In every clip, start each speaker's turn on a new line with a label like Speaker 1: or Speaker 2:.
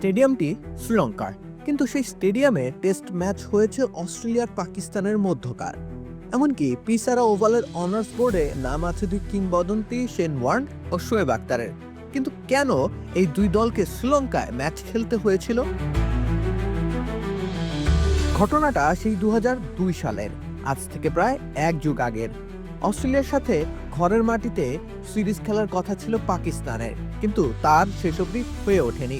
Speaker 1: স্টেডিয়ামটি শ্রীলঙ্কার, কিন্তু সেই স্টেডিয়ামে টেস্ট ম্যাচ হয়েছে অস্ট্রেলিয়ার পাকিস্তানের মধ্যকার। এমনকি পিসারা ওভালের অনার্স বোর্ডে নাম আছে দুই কিংবদন্তি শেন ওয়ার্ন ও শোয়েব আক্তারের কিন্তু কেন এই দুই দলকে শ্রীলঙ্কায় ম্যাচ খেলতে হয়েছিল? ঘটনাটা সেই দু হাজার দুই সালের, আজ থেকে প্রায় এক যুগ আগের। অস্ট্রেলিয়ার সাথে ঘরের মাটিতে সিরিজ খেলার কথা ছিল পাকিস্তানের, কিন্তু তার অবধি হয়ে ওঠেনি।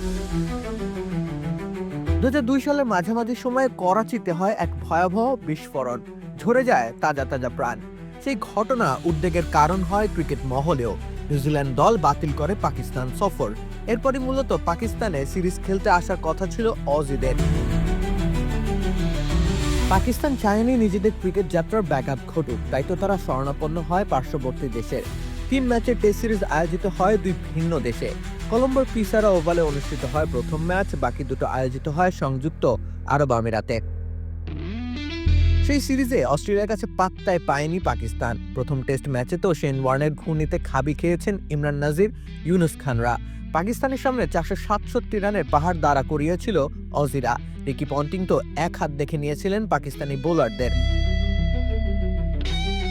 Speaker 1: দু দুই সালের মাঝামাঝি সময়ে করাচিতে হয় এক ভয়াবহ বিস্ফোরণ। ঝরে যায় তাজা তাজা প্রাণ। সেই ঘটনা উদ্বেগের কারণ হয় ক্রিকেট মহলেও। নিউজিল্যান্ড দল বাতিল করে পাকিস্তান সফর। এরপরই মূলত পাকিস্তানে সিরিজ খেলতে আসার কথা ছিল অজিদের। পাকিস্তান চায়নি নিজেদের ক্রিকেট যাত্রার ব্যাকআপ ঘটুক। তাই তো তারা স্বর্ণাপন্ন হয় পার্শ্ববর্তী দেশের। তিন ম্যাচের টেস্ট সিরিজ আয়োজিত হয় দুই ভিন্ন দেশে। কলম্বোর পিসারা ওভালে অনুষ্ঠিত হয় প্রথম ম্যাচ, বাকি দুটো আয়োজিত হয় সংযুক্ত আরব আমিরাতে। সেই সিরিজে অস্ট্রেলিয়ার কাছে পাত্তায় পায়নি পাকিস্তান। প্রথম টেস্ট ম্যাচে তো শেন ওয়ার্নের ঘূর্ণিতে খাবি খেয়েছেন ইমরান নাজির, ইউনুস খানরা। পাকিস্তানের সামনে চারশো সাতষট্টি রানের পাহাড় দাঁড়া করিয়েছিল অজিরা। রিকি পন্টিং তো এক হাত দেখে নিয়েছিলেন পাকিস্তানি বোলারদের।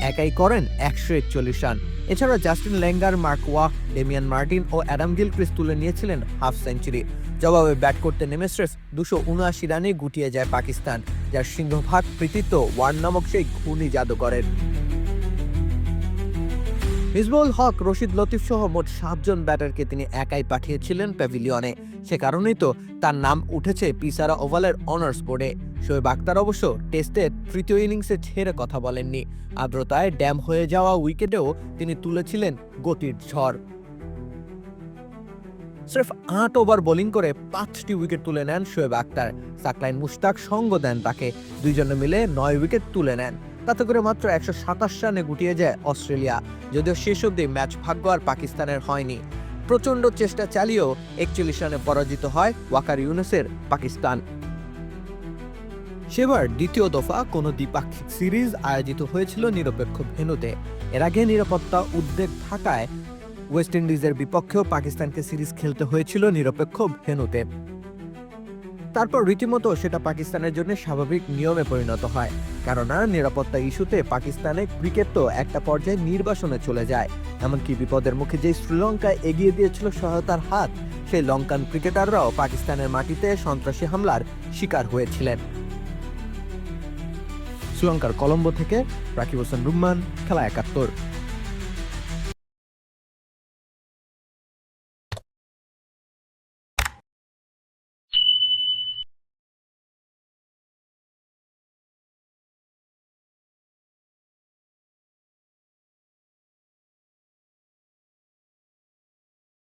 Speaker 1: একাই করেন একশো একচল্লিশ রান। এছাড়া Justin Langer, Mark Waugh Damien Martin ও অ্যাডাম গিলক্রিস তুলে নিয়েছিলেন হাফ সেঞ্চুরি। জবাবে ব্যাট করতে নেমে স্ট্রেস দুশো উনআশি রানে গুটিয়ে যায় পাকিস্তান, যার সিংহভাগ কৃতিত্ব ওয়ার্ন নামক সেই ঘূর্ণি জাদুকরের। মিসবুল হক, রশিদ লতিফ সহ মোট সাতজন ব্যাটারকে তিনি একাই পাঠিয়েছিলেন প্যাভিলিয়নে। সে কারণেই তো তার নাম উঠেছে পিসারা ওভালের অনার্স বোর্ডে। শোয়েব আক্তার অবশ্য টেস্টের তৃতীয় ইনিংসে ছেড়ে কথা বলেননি। আর্দ্রতায় ড্যাম হয়ে যাওয়া উইকেটেও তিনি তুলেছিলেন গতির ঝড়। স্রেফ আট ওভার বোলিং করে পাঁচটি উইকেট তুলে নেন শোয়েব আক্তার সাকলাইন মুশতাক সঙ্গ দেন তাকে। দুইজনে মিলে নয় উইকেট তুলে নেন। তাতে করে মাত্র একশো সাতাশ রানে গুটিয়ে যায় অস্ট্রেলিয়া। যদিও শেষ অবধি ম্যাচ ভাগ্য আর পাকিস্তানের হয়নি। প্রচণ্ড চেষ্টা চালিয়েও একচল্লিশ রানে পরাজিত হয় ওয়াকার ইউনুসের পাকিস্তান। সেবার দ্বিতীয় দফা কোনো দ্বিপাক্ষিক সিরিজ আয়োজিত হয়েছিল নিরপেক্ষ ভেন্যুতে। এর আগে নিরাপত্তা উদ্বেগ থাকায় ওয়েস্ট ইন্ডিজের বিপক্ষেও পাকিস্তানকে সিরিজ খেলতে হয়েছিল নিরপেক্ষ ভেন্যুতে। তারপর রীতিমতো সেটা পাকিস্তানের জন্য স্বাভাবিক নিয়মে পরিণত হয়। কেননা, নিরাপত্তা ইস্যুতে পাকিস্তানে ক্রিকেট তো একটা পর্যায়ে নির্বাসনে চলে যায়। এমনকি বিপদের মুখে যে শ্রীলঙ্কায় এগিয়ে দিয়েছিল সহায়তার হাত, সেই লঙ্কান ক্রিকেটাররাও পাকিস্তানের মাটিতে সন্ত্রাসী হামলার শিকার হয়েছিলেন। শ্রীলঙ্কার কলম্বো থেকে রাকিব হোসেন রুম্মান, খেলা একাত্তর।